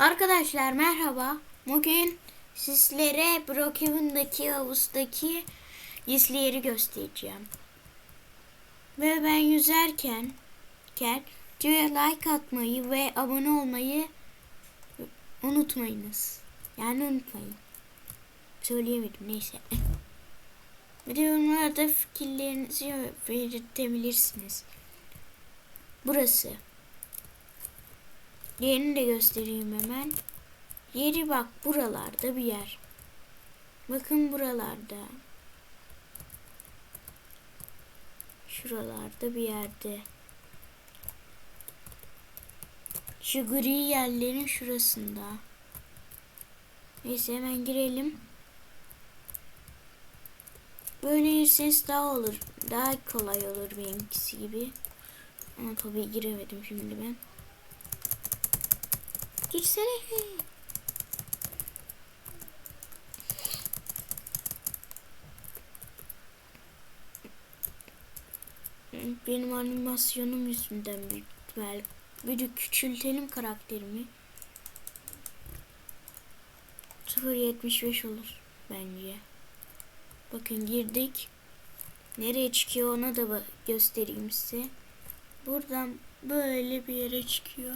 Arkadaşlar merhaba. Bugün sizlere Brookhaven'daki havuzdaki gizli göstereceğim. Ve ben yüzerken ken like atmayı ve abone olmayı unutmayınız. Yani unutmayın. Söyleyemedim neyse. Bir de yorumlarda fikirlerinizi belirtebilirsiniz. Burası. Yerini de göstereyim hemen. Yeri bak buralarda bir yer. Bakın buralarda. Şuralarda bir yerde. Şu gri yerlerin şurasında. Neyse hemen girelim. Böyle girseniz daha olur. Daha kolay olur benimkisi gibi. Ama tabii giremedim şimdi ben. Girsene. Benim animasyonum yüzünden büyük ihtimal. Bir küçültelim karakterimi. 0.75 olur bence. Bakın girdik. Nereye çıkıyor ona da göstereyim size. Buradan böyle bir yere çıkıyor.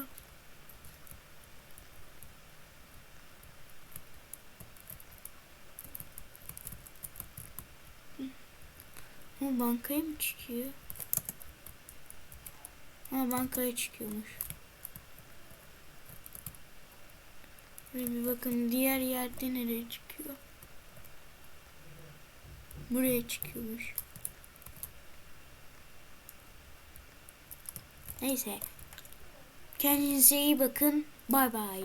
Bu bankaya mı çıkıyor? Ha bankaya çıkıyormuş. Ve bir bakın diğer yerde nereye çıkıyor? Buraya çıkıyormuş. Neyse. Kendinize iyi bakın. Bay bay.